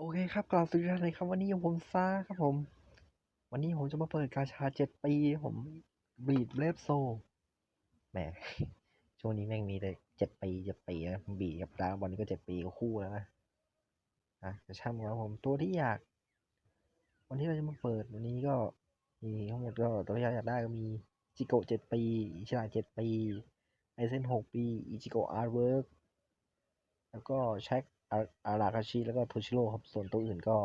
โอเคครับกล่าวสวัสดีทุกท่านเลยครับวันนี้ผมซ่าครับผม วันนี้ผมจะมาเปิดกาชาเจ็ดปีผมบีดเลฟโซแหมช่วงนี้แม่งมีแต่เจ็ดปีเจ็ดปีนะบีดกับดราบอลก็เจ็ดปีก็คู่แล้วนะอะจะช่างครับผมตัวที่อยาก วันที่เราจะมาเปิดวันนี้ก็มีทั้งหมดก็ตัวที่อยากได้ก็มีจิโกะเจ็ดปีอิชิระเจ็ดปีไอเซนหกปีอิจิโกะอาร์ตเวิร์ก แล้วก็แช็คอาราคาชิแล้วก็โทชิโร่ครับ ส่วนตัวอื่นก็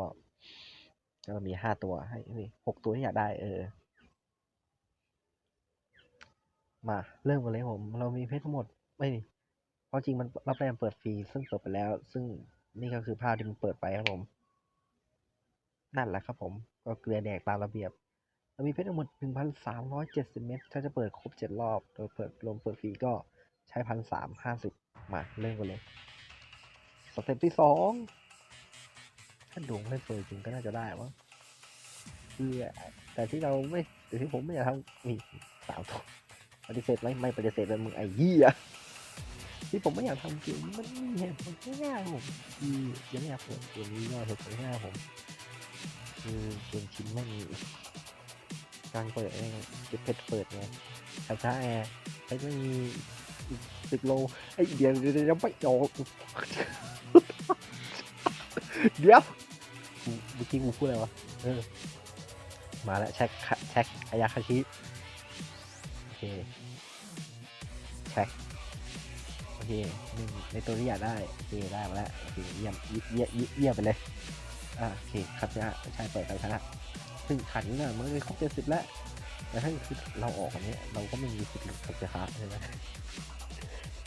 ก็มีห้าตัวให้หกตัวที่อยากได้ เออ มาเริ่มกันเลยผม เรามีเพชรทั้งหมด ไม่เพราะจริงมันรับแรงเปิดฟรีซึ่งเปิดไปแล้ว ซึ่งนี่ก็คือภาพที่มันเปิดไปครับผม นั่นแหละครับผม ก็เกลือแดกตามระเบียบ เรามีเพชรทั้งหมด 1,370 เม็ด ถ้าจะเปิดครบ 7 รอบ โดยเปิดรวมเปิดฟรีก็ใช้พันสามห้าสิบมาเริ่มกันเลย สเต็ปที่สองถ้าดวงไม่เปิดจริงก็น่าจะได้มั้งคือแต่ที่เราไม่แต่ที่ผมไม่อยากทำนี่สามตัวปฏิเสธไหมไม่ปฏิเสธเลยมึงไอ้เหี้ยที่ผมไม่อยากทำเกมนี้มันมีเหตุผลง่ายผมคือยังไม่อยากเปิดเกมนี้ง่ายเหตุผลง่ายผมคือเกมชิ้นไม่มีการเปิดเองเก็บเพชรเปิดไงคาชาแอร์เพชรไม่มี สิบโลไอ้เดี๋ยวเดี๋ยวไม่ออกเดี๋ยวเมื่อกี้กูพูดอะไรวะเออมาแล้วเช็คคะเช็คอายาคาชิโอเคเช็คโอเคหนึ่งในตัวที่อยากได้โอเคได้มาแล้วโอเคเยี่ยมเยี่ยมเยี่ยมไปเลยอ่าโอเคครับชนะใช่เปิดกันชนะซึ่งขันน่ะมันก็ครบเจ็ดสิบแล้วแต่ถ้าคือเราออกอันนี้เราก็ไม่มีสิทธิ์หลุดกับเจ้าใช่ไหม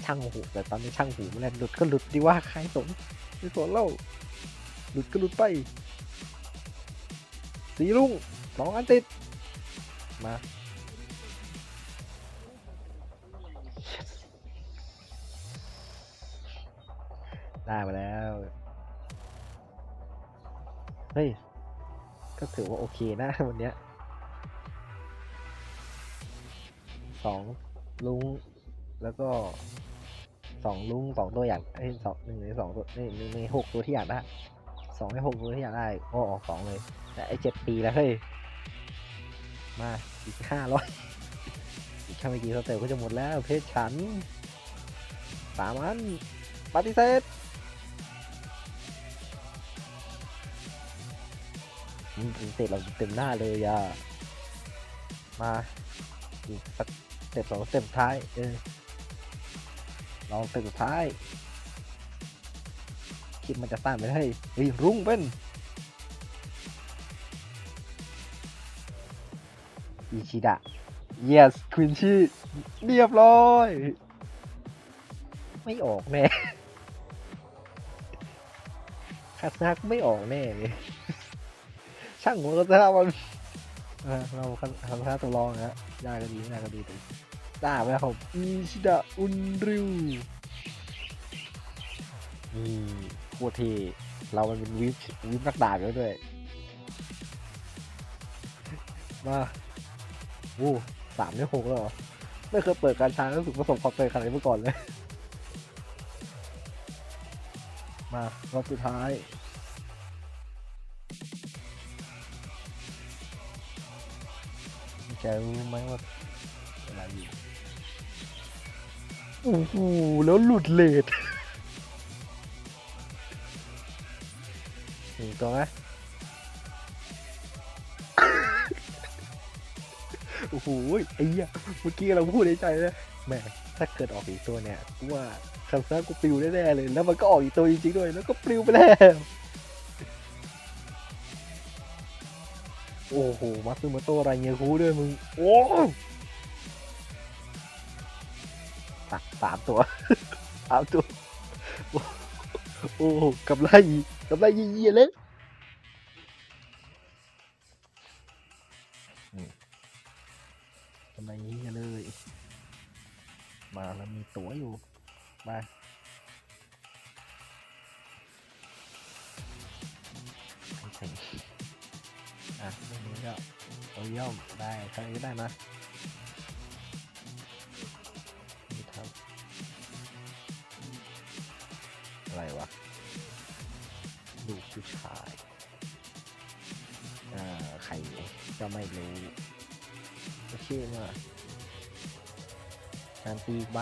ช่างหูแต่ตอนนี้ช่างหูแหละหลุดก็หลุดดีว่าใครสนไม่สนเล่าหลุดก็หลุดไป สีลุงสองอันติด มา ได้มาแล้ว เฮ้ย ก็ถือว่าโอเคนะวันเนี้ยสองลุงแล้วก็ สองลุงสองตัวอยากไอ้สองหนึ่งในสองตัวนี่หนึ่งในหกตัวที่อยากได้สองในหกตัวที่อยากได้ก็ออกสองเลยแต่ไอ้เจ็ดปีแล้วเฮ้ยมาอีกห้าร้อยอีกแค่ไม่กี่สเต็ปก็จะหมดแล้วเพชรฉันสามอันปฏิเสธอืมปฏิเสธเราเต็มหน้าเลยอะมาอีกสักเต็ปสองเต็ปท้ายเออ ลองสเต็ปสุดท้าย คิดมันจะสั้นไปให้เฮ้ยรุ่งเป็นอิชิดะ yes ควินชีเรียบร้อย ไม่ออกแน่คาสนาก็ไม่ออกแน่เลยช่างหัวคาสนามันเราคาสนาตัวรองนะได้ก็ดีไม่ได้ก็ดีแต่ ได้ไหมครับอิชิดะอุนริวนี่โคตรเทเรามันเป็นวิปวิปนักดาบแล้วด้วย มาโอ้สามในหกแล้วเหรอไม่เคยเปิดการช้างรู้สึกประสบความสำเร็จขนาดนี้มาก่อนเลย มารอบสุดท้ายจะรู้ไหมว่า เวลาอยู่โอ้โหแล้วหลุดเลทหนึ่ตัวไหมโอ้โหไอ้เหี้ยเมื่อกี้เราพูดในใจเลยแหมถ้าเกิดออกอีกตัวเนี่ยกูว่าคันซ่ากูปลิวแน่ๆเลย แล้วมันก็ออกอีกตัวจริงๆด้วยแล้วก็ปลิวไปแล้วโอ้โหมาซึมาโตอะไรเงี้ยคูด้วยมึง โอ้ สามตัวสามตัว โอ้โหกับไรกับไรเยี่ยๆเลยทำไมนี้กันเลย มาแล้วมีตั๋วอยู่ มาไม่ถึงอะเรื่องนี้ก็เอาย่อมได้ใครก็ได้นะ อะไรวะดูผู้ชายอ่าใครก็ไม่รู้โอเคมาการตีใบ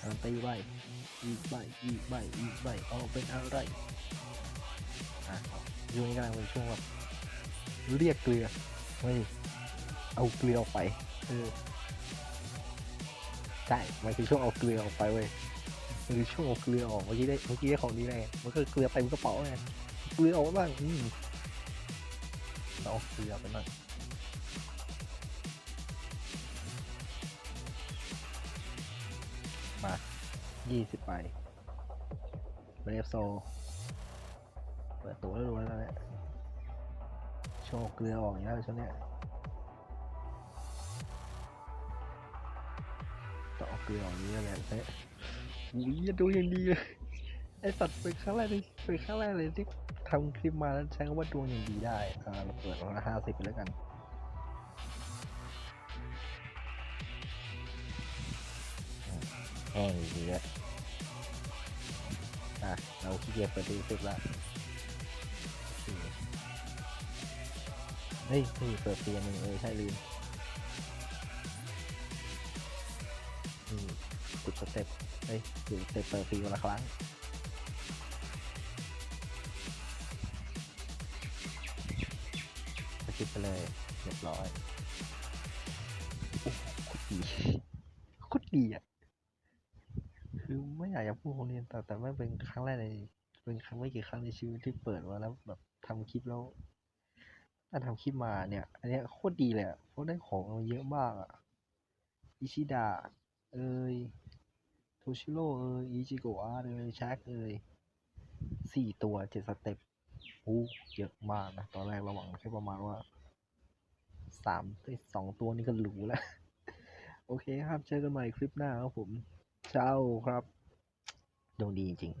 การตีใบอีกใบอีกใบอีกใบเอาเป็นอะไรอะช่วงนี้กำลังเป็นช่วงแบบเรียกเกลือเฮ้ยเอาเกลือออกไปเออใช่มันคือช่วงเอาเกลือออกไปเว้ย คือช่วงเอาเกลือออกเมื่อกี้ได้เมื่อกี้ได้ของดีไงมันก็เกลือเต็มกระเป๋าไงเกลือออกบ้างอืมเราเอาเกลือไปบ้างมายี่สิบใบเบรฟโซเปิดตัวแล้วดูแล้วนเนี้ยโชว์เกลือออกอย่างแล้ช่วงเนี้ยต้องเอาเกลือออกนี้แหละเฮ้ยอุ้ ยดูอย่างดีเลยไอสัตว์เป็นครั้งแรกเลยเป็นครั้งแรกเลยที่ทำคลิปมาแล้วใช้คำว่าดวงอย่างดีได้อ่าเราเปิดร้อยห้าสิบไปแล้วกันแห้งดีเลยอะเราขี้เกียจเปิดดีสุดละเฮ้ยเฮ้ยเปิดเตียงหนึ่งเออใช่ลืมนี่ติดส เต็ปเฮ้ยติดเต็ปเปิดฟรีวันละครั้งสกิปไปเลยเรียบร้อยโอ้โหโคตรดีโคตรดีอะ คือไม่อยากจะพูดคนเรียนแต่แต่ไม่เป็นครั้งแรกในเป็นครั้งไม่กี่ครั้งในชีวิตที่เปิดมาแล้วแบบทำคลิปแล้วถ้าทำคลิปมาเนี่ย อันนี้โคตรดีเลยอะเพราะได้ของมาเยอะมากอะอิชิดะเอ้ย โทชิโร่เอ้ยอิจิโกะเอ้ยชักเอ้ยสี่ตัวเจ็ดสเต็ปอู้เยอะมากนะ ตอนแรกเราหวังแค่ประมาณว่าสามสองตัวนี่ก็หรูแล้ว โอเคครับ เจอกันใหม่คลิปหน้าครับผม เจ้าครับดวงดีจริง